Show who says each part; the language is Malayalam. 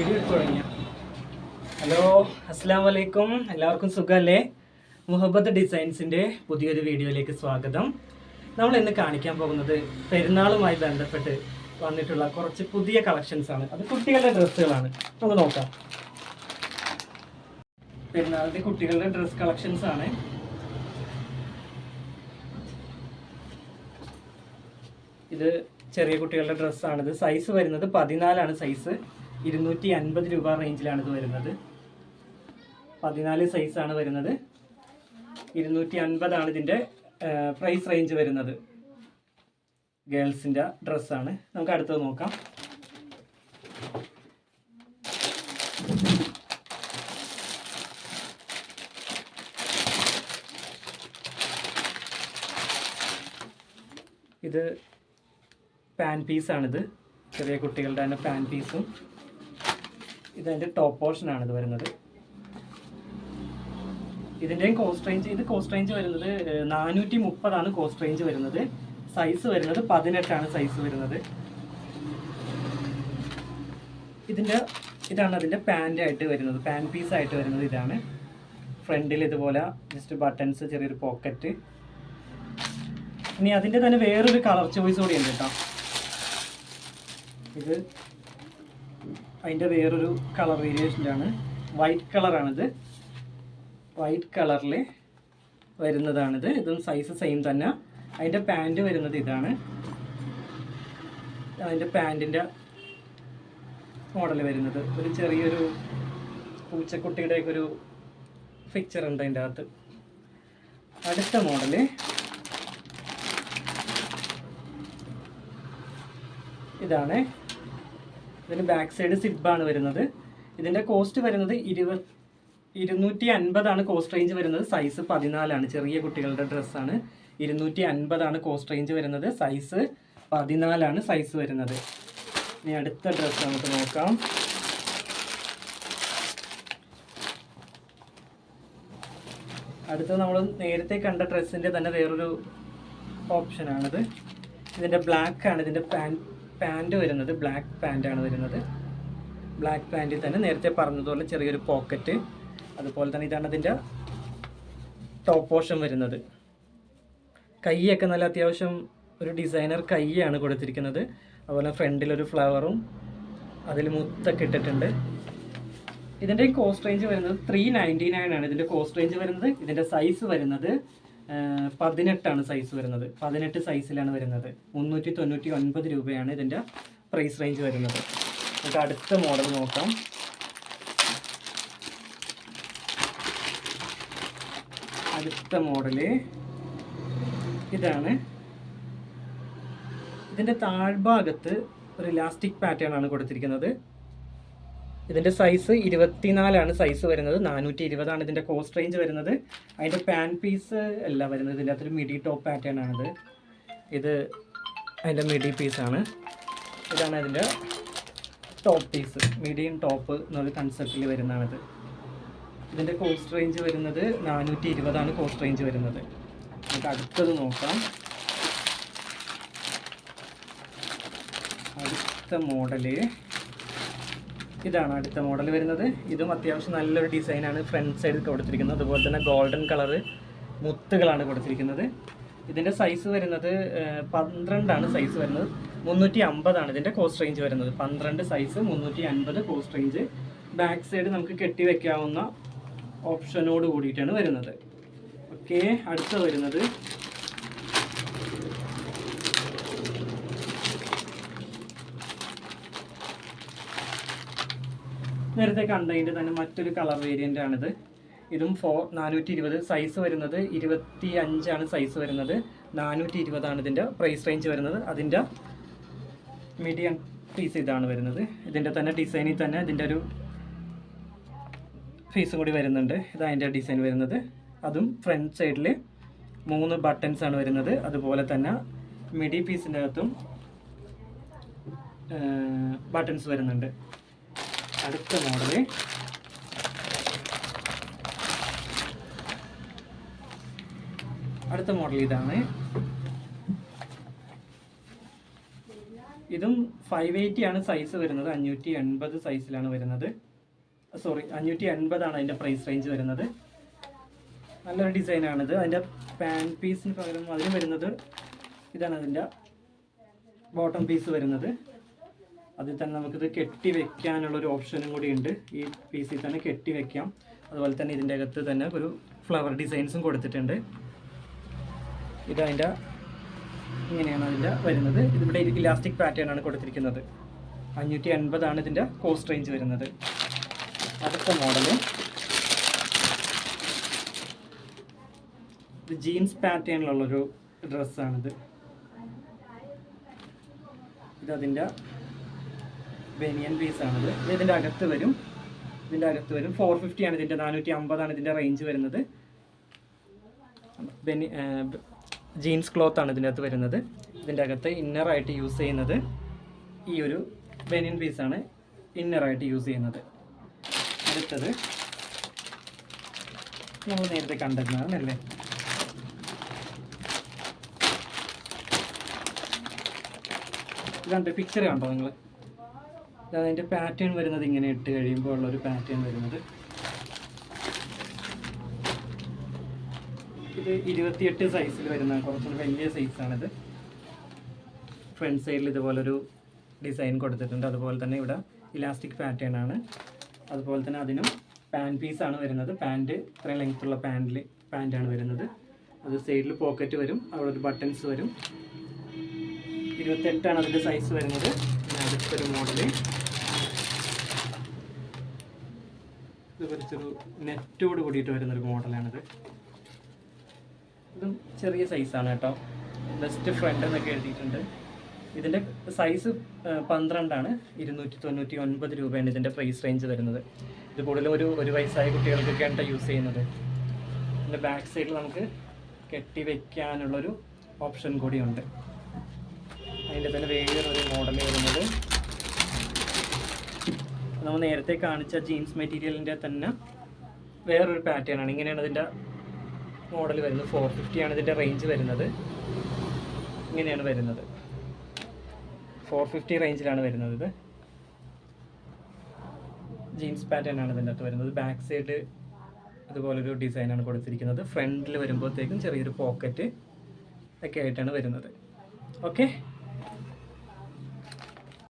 Speaker 1: വീഡിയോ തുടങ്ങിയ. ഹലോ അസ്സാം വലൈക്കും എല്ലാവർക്കും സുഖമല്ലേ മുഹബത്ത് ഡിസൈൻസിന്റെ പുതിയൊരു വീഡിയോയിലേക്ക് സ്വാഗതം. നമ്മൾ ഇന്ന് കാണിക്കാൻ പോകുന്നത് പെരുന്നാളുമായി ബന്ധപ്പെട്ട് വന്നിട്ടുള്ള കുറച്ച് പുതിയ കളക്ഷൻസ് ആണ്. അത് കുട്ടികളുടെ ഡ്രസ്സുകളാണ്. നമുക്ക് നോക്കാം. പെരുന്നാളിന്റെ കുട്ടികളുടെ ഡ്രസ് കളക്ഷൻസ് ആണ്. ഇത് ചെറിയ കുട്ടികളുടെ ഡ്രസ്സാണിത് സൈസ് വരുന്നത് പതിനാലാണ് സൈസ് ഇരുന്നൂറ്റി അൻപത് രൂപ റേഞ്ചിലാണ് ഇത് വരുന്നത്. പതിനാല് സൈസാണ് വരുന്നത്. ഇരുന്നൂറ്റി അൻപതാണ് ഇതിന്റെ പ്രൈസ് റേഞ്ച് വരുന്നത്. ഗേൾസിന്റെ ഡ്രസ്സാണ് നമുക്ക് അടുത്തത് നോക്കാം. ഇത് പാൻ പീസാണിത് ചെറിയ കുട്ടികളുടെ തന്നെ പാൻ പീസും ഇതതിന്റെ ടോപ്പ് പോർഷനാണ് ഇത് വരുന്നത്. ഇതിന്റെയും കോസ്റ്റ് റേഞ്ച് ഇത് കോസ്റ്റ് റേഞ്ച് വരുന്നത് നാനൂറ്റി മുപ്പതാണ് കോസ്റ്റ് റേഞ്ച് വരുന്നത്. സൈസ് വരുന്നത് പതിനെട്ടാണ് സൈസ് വരുന്നത്. ഇതിന്റെ ഇതാണ് അതിന്റെ ആയിട്ട് വരുന്നത്. പാൻ പീസ് ആയിട്ട് വരുന്നത് ഇതാണ്. ഫ്രണ്ടിൽ ഇതുപോലെ ജസ്റ്റ് ബട്ടൺസ് ചെറിയൊരു പോക്കറ്റ് ഇനി അതിന്റെ തന്നെ വേറൊരു കളർ ചോയ്സ് കൂടി ഉണ്ട് കേട്ടോ. ഇത് അതിന്റെ വേറൊരു കളർ വേരിയേഷനിലാണ് വൈറ്റ് കളറാണിത് വൈറ്റ് കളറിൽ വരുന്നതാണിത്. ഇതും സൈസ് സെയിം തന്നെ. അതിന്റെ പാന്റ് വരുന്നത് ഇതാണ്. അതിന്റെ പാന്റിന്റെ മോഡൽ വരുന്നത്. ഒരു ചെറിയൊരു പൂച്ചക്കുട്ടിയുടെയൊക്കെ ഒരു ഫിക്ചർ ഉണ്ട് അതിന്റെ അകത്ത്. അടുത്ത മോഡൽ ഇതാണ്. ഇതിന് ബാക്ക് സൈഡ് സിബാണ് വരുന്നത്. ഇതിന്റെ കോസ്റ്റ് വരുന്നത് ഇരുപത് ഇരുന്നൂറ്റി അൻപതാണ് കോസ്റ്റ് റേഞ്ച് വരുന്നത്. സൈസ് പതിനാലാണ് ചെറിയ കുട്ടികളുടെ ഡ്രസ്സാണ് ഇരുന്നൂറ്റി അൻപതാണ് കോസ്റ്റ് റേഞ്ച് വരുന്നത്. സൈസ് പതിനാലാണ് സൈസ് വരുന്നത്. ഇനി അടുത്ത ഡ്രസ്സ് നമുക്ക് നോക്കാം. അടുത്ത നമ്മൾ നേരത്തെ കണ്ട ഡ്രസ്സിന്റെ തന്നെ വേറൊരു ഓപ്ഷനാണിത് ഇതിന്റെ ബ്ലാക്ക് ആണ്. ഇതിന്റെ പാൻ പാന്റ് വരുന്നത് ബ്ലാക്ക് പാന്റാണ് വരുന്നത്. ബ്ലാക്ക് പാന്റിൽ തന്നെ നേരത്തെ പറഞ്ഞതുപോലെ ചെറിയൊരു പോക്കറ്റ് അതുപോലെ തന്നെ ഇതാണ് അതിന്റെ ടോപ്പ് പോർഷൻ വരുന്നത്. കൈയൊക്കെ നല്ല അത്യാവശ്യം ഒരു ഡിസൈനർ കൈയാണ് കൊടുത്തിരിക്കുന്നത്. അതുപോലെ ഫ്രണ്ടിലൊരു ഫ്ലവറും അതിൽ മുത്തൊക്കെ ഇട്ടിട്ടുണ്ട്. ഇതിന്റെ കോസ്റ്റ് റേഞ്ച് വരുന്നത് ത്രീ നയന്റി നയൻ ആണ്. ഇതിന്റെ കോസ്റ്റ് റേഞ്ച് വരുന്നത് ഇതിന്റെ സൈസ് വരുന്നത് പതിനെട്ടാണ് സൈസ് വരുന്നത്. പതിനെട്ട് സൈസിലാണ് വരുന്നത്. മുന്നൂറ്റി തൊണ്ണൂറ്റി ഒൻപത് രൂപയാണ് ഇതിന്റെ പ്രൈസ് റേഞ്ച് വരുന്നത്. നമുക്ക് അടുത്ത മോഡൽ നോക്കാം. അടുത്ത മോഡൽ ഇതാണ്. ഇതിന്റെ താഴ്ഭാഗത്ത് ഒരു ഇലാസ്റ്റിക് പാറ്റേൺ ആണ് കൊടുത്തിരിക്കുന്നത്. ഇതിന്റെ സൈസ് ഇരുപത്തിനാലാണ് സൈസ് വരുന്നത്. നാനൂറ്റി ഇരുപതാണ് ഇതിന്റെ കോസ്റ്റ് റേഞ്ച് വരുന്നത്. അതിന്റെ പാൻ പീസ് അല്ല വരുന്നത്. ഇതിന്റെ അകത്തൊരു മിഡി ടോപ്പ് പാറ്റേൺ ആണിത്. ഇത് അതിന്റെ മിഡി പീസാണ് ഇതാണ് അതിന്റെ ടോപ്പ് പീസ് മീഡിയം ടോപ്പ് എന്നൊരു കൺസെപ്റ്റിൽ വരുന്നതാണിത്. ഇതിന്റെ കോസ്റ്റ് റേഞ്ച് വരുന്നത് നാനൂറ്റി ഇരുപതാണ് കോസ്റ്റ് റേഞ്ച് വരുന്നത്. നമുക്ക് അടുത്തത് നോക്കാം. അടുത്ത മോഡൽ ഇതാണ് അടുത്ത മോഡൽ വരുന്നത്. ഇതും അത്യാവശ്യം നല്ലൊരു ഡിസൈനാണ് ഫ്രണ്ട് സൈഡിൽ കൊടുത്തിരിക്കുന്നത്. അതുപോലെ തന്നെ ഗോൾഡൻ കളറ് മുത്തുകളാണ് കൊടുത്തിരിക്കുന്നത്. ഇതിന്റെ സൈസ് വരുന്നത് പന്ത്രണ്ടാണ് സൈസ് വരുന്നത്. മുന്നൂറ്റി അമ്പതാണ് ഇതിന്റെ കോസ്റ്റ് റേഞ്ച് വരുന്നത്. പന്ത്രണ്ട് സൈസ് മുന്നൂറ്റി അൻപത് കോസ്റ്റ് റേഞ്ച് ബാക്ക് സൈഡ് നമുക്ക് കെട്ടി വെക്കാവുന്ന ഓപ്ഷനോട് കൂടിയിട്ടാണ് വരുന്നത്. ഓക്കെ അടുത്ത വരുന്നത് നേരത്തെ കണ്ടതിന്റെ തന്നെ മറ്റൊരു കളർ വേരിയന്റ് ആണിത്. ഇതും ഫോർ നാനൂറ്റി ഇരുപത് സൈസ് വരുന്നത് ഇരുപത്തി അഞ്ചാണ് സൈസ് വരുന്നത്. നാനൂറ്റി ഇരുപതാണ് ഇതിന്റെ പ്രൈസ് റേഞ്ച് വരുന്നത്. അതിന്റെ മീഡിയം പീസ് ഇതാണ് വരുന്നത്. ഇതിന്റെ തന്നെ ഡിസൈനിൽ തന്നെ ഇതിന്റെ ഒരു ഫീസും കൂടി വരുന്നുണ്ട്. ഇത് അതിന്റെ ഡിസൈൻ വരുന്നത്. അതും ഫ്രണ്ട് സൈഡിൽ മൂന്ന് ബട്ടൺസ് ആണ് വരുന്നത്. അതുപോലെ തന്നെ മിഡി പീസിന്റെ അകത്തും ബട്ടൺസ് വരുന്നുണ്ട്. അടുത്ത മോഡൽ അടുത്ത മോഡൽ ഇതാണ്. ഇതും ഫൈവ് എയ്റ്റി ആണ് സൈസ് വരുന്നത്. അഞ്ഞൂറ്റി എൺപത് സൈസിലാണ് വരുന്നത്. സോറി അഞ്ഞൂറ്റി എൺപതാണ് അതിന്റെ പ്രൈസ് റേഞ്ച് വരുന്നത്. നല്ലൊരു ഡിസൈനാണിത് അതിന്റെ പാൻ പീസിന് പകരം അതിന് വരുന്നത് ഇതാണ് അതിന്റെ ബോട്ടം പീസ് വരുന്നത്. അതിൽ തന്നെ നമുക്കിത് കെട്ടി വെക്കാനുള്ളൊരു ഓപ്ഷനും കൂടി ഉണ്ട് ഈ പീസിൽ തന്നെ കെട്ടി വെക്കാം. അതുപോലെ തന്നെ ഇതിന്റെ അകത്ത് തന്നെ ഒരു ഫ്ലവർ ഡിസൈൻസും കൊടുത്തിട്ടുണ്ട്. ഇതതിന്റെ ഇങ്ങനെയാണ് അതിന്റെ വരുന്നത്. ഇതിവിടെ ഇലാസ്റ്റിക് പാറ്റേൺ ആണ് കൊടുത്തിരിക്കുന്നത്. അഞ്ഞൂറ്റി എൺപതാണ് ഇതിന്റെ കോസ്റ്റ് റേഞ്ച് വരുന്നത്. അടുത്ത മോഡൽ ഇത് ജീൻസ് പാറ്റേണിലുള്ളൊരു ഡ്രസ്സാണിത് ഇതതിന്റെ ബനിയൻ ഇത് ഇതിന്റെ അകത്ത് വരും. ഇതിന്റെ അകത്ത് വരും. ഫോർ ഫിഫ്റ്റി ആണ് ഇതിന്റെ നാനൂറ്റി അമ്പതാണ് ഇതിന്റെ റേഞ്ച് വരുന്നത്. ബെനി ജീൻസ് ക്ലോത്ത് ആണ് ഇതിന്റെ അകത്ത് വരുന്നത്. ഇതിന്റെ അകത്ത് ഇന്നറായിട്ട് യൂസ് ചെയ്യുന്നത് ഈ ഒരു ബനിയൻ പീസാണ് ഇന്നറായിട്ട് യൂസ് ചെയ്യുന്നത്. അടുത്തത് നമ്മൾ നേരത്തെ കണ്ടിരുന്നതാണ് അല്ലേ? ഇതാണ്ട് പിക്ചർ കണ്ടോ നിങ്ങൾ? അതിന്റെ പാറ്റേൺ വരുന്നത് ഇങ്ങനെ ഇട്ട് കഴിയുമ്പോൾ ഉള്ളൊരു പാറ്റേൺ വരുന്നത്. ഇത് ഇരുപത്തിയെട്ട് സൈസിൽ വരുന്ന കുറച്ചുകൂടി വലിയ സൈസാണിത് ഫ്രണ്ട് സൈഡിൽ ഇതുപോലൊരു ഡിസൈൻ കൊടുത്തിട്ടുണ്ട്. അതുപോലെ തന്നെ ഇവിടെ ഇലാസ്റ്റിക് പാറ്റേൺ ആണ്. അതുപോലെ തന്നെ അതിനും പാൻ പീസാണ് വരുന്നത്. പാന്റ് ഇത്രയും ലെങ്ത്തുള്ള പാന്റിൽ പാന്റാണ് വരുന്നത്. അത് സൈഡിൽ പോക്കറ്റ് വരും. അവിടെ ഒരു ബട്ടൺസ് വരും. ഇരുപത്തെട്ടാണ് അതിന്റെ സൈസ് വരുന്നത്. അടുത്തൊരു മോഡൽ ഇത് കുറച്ചൊരു നെറ്റോട് കൂടിയിട്ട് വരുന്നൊരു മോഡലാണിത്. ഇതും ചെറിയ സൈസാണ് കേട്ടോ. ബെസ്റ്റ് ഫ്രണ്ട് എന്നൊക്കെ എഴുതിയിട്ടുണ്ട്. ഇതിന്റെ സൈസ് പന്ത്രണ്ടാണ്. ഇരുന്നൂറ്റി തൊണ്ണൂറ്റി ഒൻപത് രൂപയാണ് ഇതിന്റെ പ്രൈസ് റേഞ്ച് വരുന്നത് ഇത് കൂടുതലും ഒരു ഒരു വയസ്സായ കുട്ടികൾക്കൊക്കെയാണ് ട്ടോ യൂസ് ചെയ്യുന്നത് ഇതിന്റെ ബാക്ക് സൈഡിൽ നമുക്ക് കെട്ടി വയ്ക്കാനുള്ളൊരു ഓപ്ഷൻ കൂടിയുണ്ട്. അതിന്റെ തന്നെ വേറൊരു മോഡൽ വരുന്നത്. നമ്മൾ നേരത്തെ കാണിച്ച ജീൻസ് മെറ്റീരിയലിന്റെ തന്നെ വേറൊരു പാറ്റേൺ ആണ്. ഇങ്ങനെയാണ് ഇതിന്റെ മോഡൽ വരുന്നത്. ഫോർ ഫിഫ്റ്റിയാണ് ഇതിന്റെ റേഞ്ച് വരുന്നത്. ഇങ്ങനെയാണ് വരുന്നത്. ഫോർ ഫിഫ്റ്റി റേഞ്ചിലാണ് വരുന്നത് ഇത്. ജീൻസ് പാറ്റേൺ ആണ് ഇതിന്റെ അകത്ത് വരുന്നത്. ബാക്ക് സൈഡ് ഇതുപോലൊരു ഡിസൈനാണ് കൊടുത്തിരിക്കുന്നത്. ഫ്രണ്ടിൽ വരുമ്പോഴത്തേക്കും ചെറിയൊരു പോക്കറ്റ് ഒക്കെ ആയിട്ടാണ് വരുന്നത്. ഓക്കെ